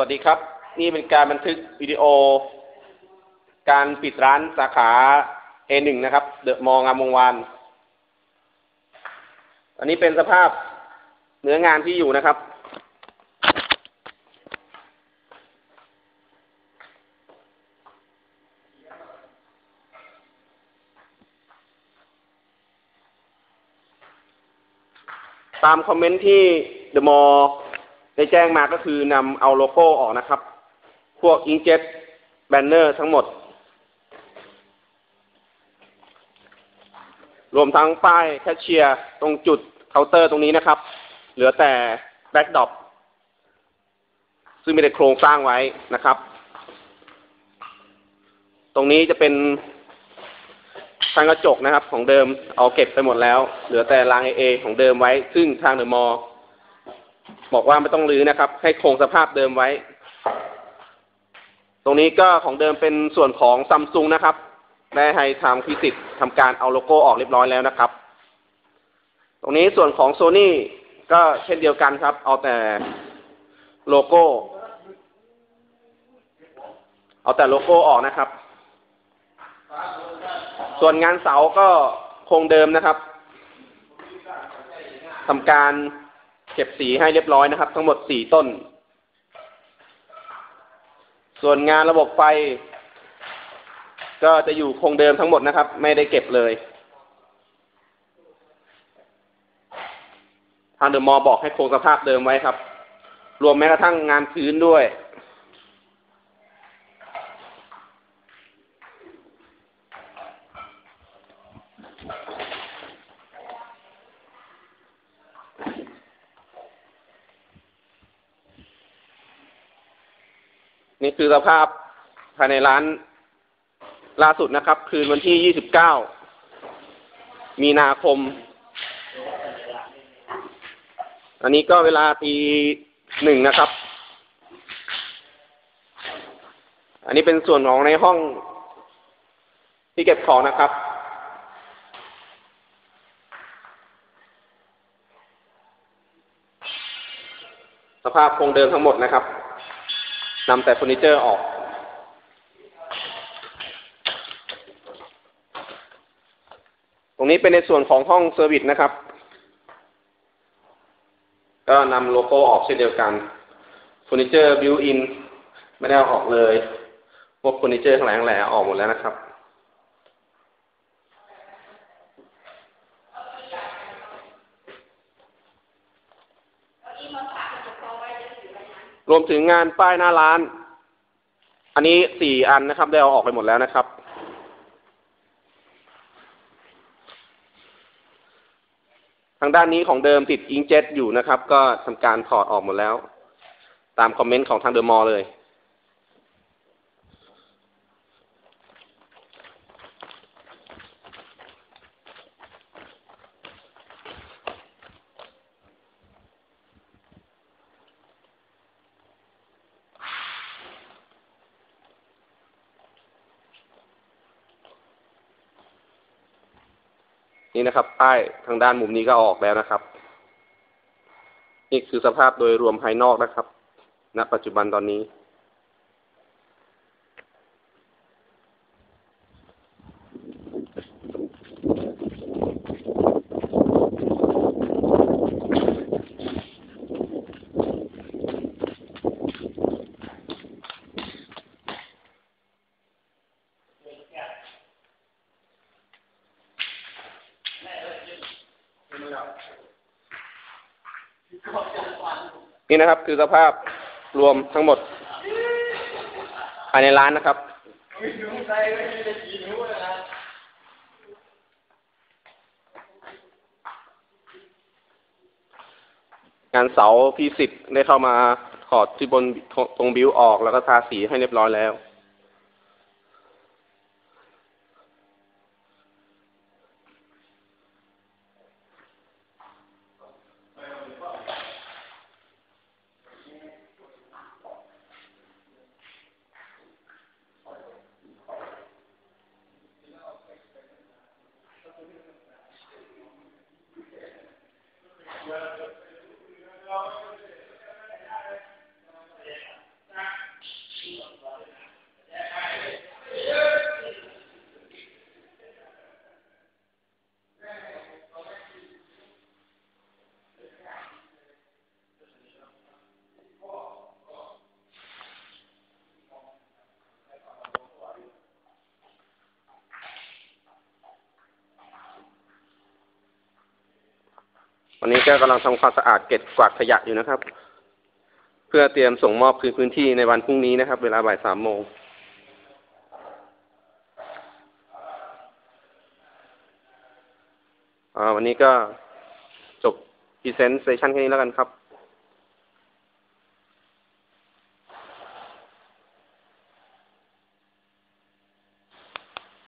วัสดีครับ นี่เป็นการบันทึกวิดีโอ การปิดร้านสาขา A1 นะครับ เดอะมองามวงวาน อันนี้เป็นสภาพเนื้องานที่อยู่นะครับ ตามคอมเมนต์ที่เดอะมอ ได้แจ้งมาก็คือนำเอาโลโก้ออกนะครับ พวกอิงเจ็ตแบนเนอร์ทั้งหมด รวมทั้งป้ายแคชเชียร์ตรงจุดเคาน์เตอร์ตรงนี้นะครับ เหลือแต่แบ็กดอปซึ่งไม่ได้โครงสร้างไว้นะครับ ตรงนี้จะเป็นทางกระจกนะครับของเดิมเอาเก็บไปหมดแล้ว เหลือแต่รางเอของเดิมไว้ ซึ่งทางเดอะมอล บอกว่าไม่ต้องรื้อนะครับ ให้คงสภาพเดิมไว้ ตรงนี้ก็ของเดิมเป็นส่วนของซัมซุงนะครับ ได้ให้ทางพิสิทธิ์ทำการเอาโลโก้ออกเรียบร้อยแล้วนะครับ ตรงนี้ส่วนของโซนี่ก็เช่นเดียวกันครับ เอาแต่โลโก้ เอาแต่โลโก้ออกนะครับ ส่วนงานเสาก็คงเดิมนะครับทำการ เก็บสีให้เรียบร้อยนะครับ ทั้งหมดสี่ต้น ส่วนงานระบบไฟ ก็จะอยู่คงเดิมทั้งหมดนะครับ ไม่ได้เก็บเลย ทางเดอะมอบอกให้คงสภาพเดิมไว้ครับ รวมแม้กระทั่งงานพื้นด้วย นี่คือสภาพภายในร้านล่าสุดนะครับ คืนวันที่ 29 มีนาคม อันนี้ก็เวลาตีหนึ่งนะครับ อันนี้เป็นส่วนของในห้องที่เก็บของนะครับสภาพคงเดิมทั้งหมดนะครับ นำแต่เฟอร์นิเจอร์ออกตรงนี้เป็นในส่วนของห้องเซอร์วิสนะครับ ก็นำโลโก้ออกเช่นเดียวกันเฟอร์นิเจอร์บิวอินไม่ได้เอาออกเลย พวกเฟอร์นิเจอร์ข้างหลังแหลออกหมดแล้วนะครับ รวมถึงงานป้ายหน้าร้าน อันนี้สี่อันนะครับ ได้เอาออกไปหมดแล้วนะครับ ทางด้านนี้ของเดิมติดอิงเจ็ตอยู่นะครับ ก็ทำการถอดออกหมดแล้ว ตามคอมเมนต์ของทางเดอะมอลเลย นี่นะครับ ป้ายทางด้านมุมนี้ก็ออกแล้วนะครับ นี่คือสภาพโดยรวมภายนอกนะครับณปัจจุบันตอนนี้ นี่นะครับคือสภาพรวมทั้งหมด ภายในร้านนะครับ งานเสาพีสิบได้เข้ามาถอดที่บนตรงบิวออกแล้วก็ทาสีให้เรียบร้อยแล้ว น วันนี้ก็กำลังทำความสะอาดเก็บกวาดขยะอยู่นะครับ เพื่อเตรียมส่งมอบคืนพื้นที่ในวันพรุ่งนี้นะครับ เวลาบ่ายสามโมงวันนี้ก็จบ Presentation แค่นี้แล้วกันครับ